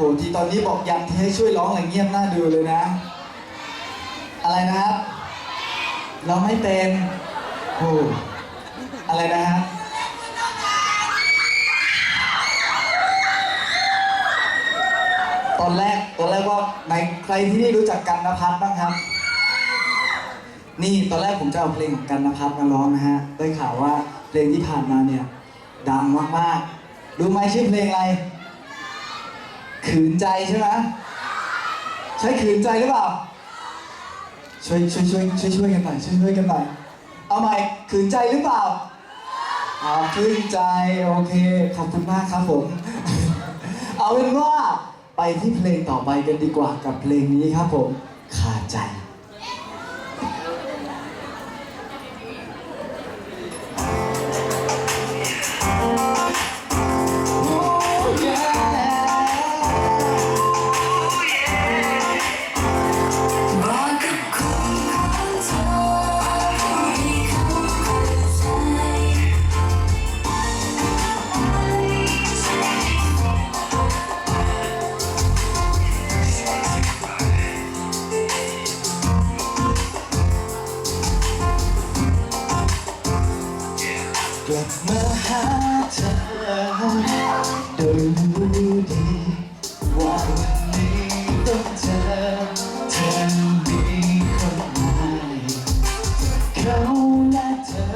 หที่ตอนนี้บอกยันให้ช่วยร้องอะไรเงียบหน้าดูเลยนะ อะไรนะครับเราไม่เป็นโอ้อะไรนะฮะตอนแรกตอนแรกว่าในใครที่นี่รู้จักกันนภัทรบ้างครับ นี่ตอนแรกผมจะเอาเพลงของกันนภัทรมาร้องนะฮะได้ข่าวว่าเพลงที่ผ่านมาเนี่ยดังมากๆรู้ไหมชื่อเพลงอะไร ขืนใจใช่ไหมใช้ขืนใจหรือเปล่า ช่วยช่วยช่วยช่วยช่วยกันหน่อยช่วยช่วยกันหน่อย เอาใหม่ขืนใจหรือเปล่าอ๋อขืนใจโอเคขอบคุณมากครับผม เอาเป็นว่าไปที่เพลงต่อไปกันดีกว่ากับเพลงนี้ครับผม กลับมาหาเธอโดยรู้ดีว่าวันนี้ต้องเจอเธอมีคนใหม่เขาและเธอ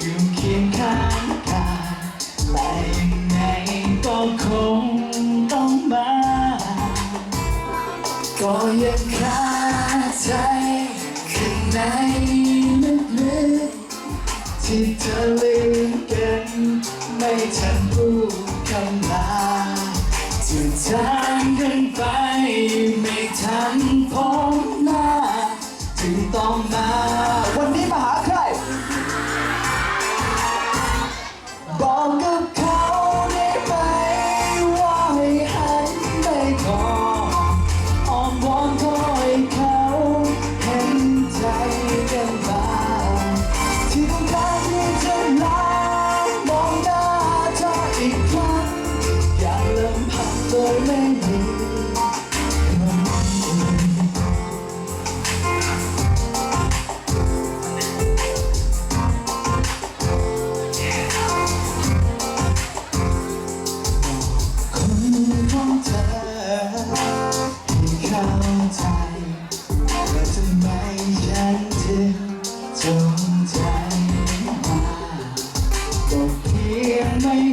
อยู่เคียงข้างกันแต่ยังไงก็คงต้องมา ก็ยัง ที่เธอลืมกันไม่ทันพูดคำลาจะจางกันไปไม่ทันพบหน้า ถึงต้องมา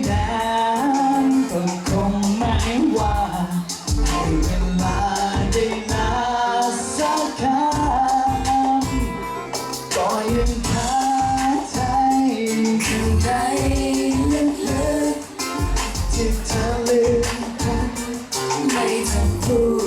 น้ำคงไม่ว่าให้เวลาได้นาสักคำก็ยังคาใจถึงใจลึกที่เธอลืมกันไม่องพูด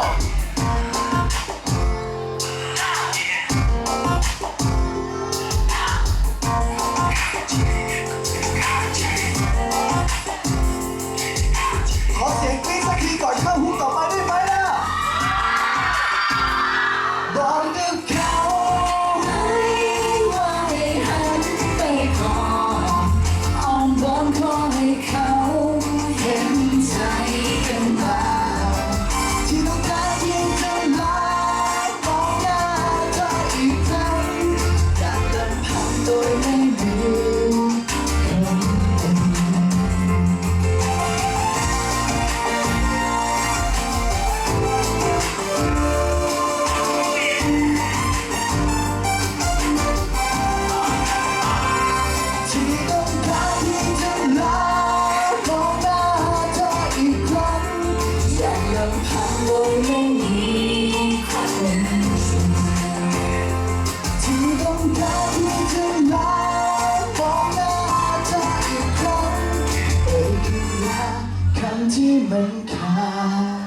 우와 ที่มันขาด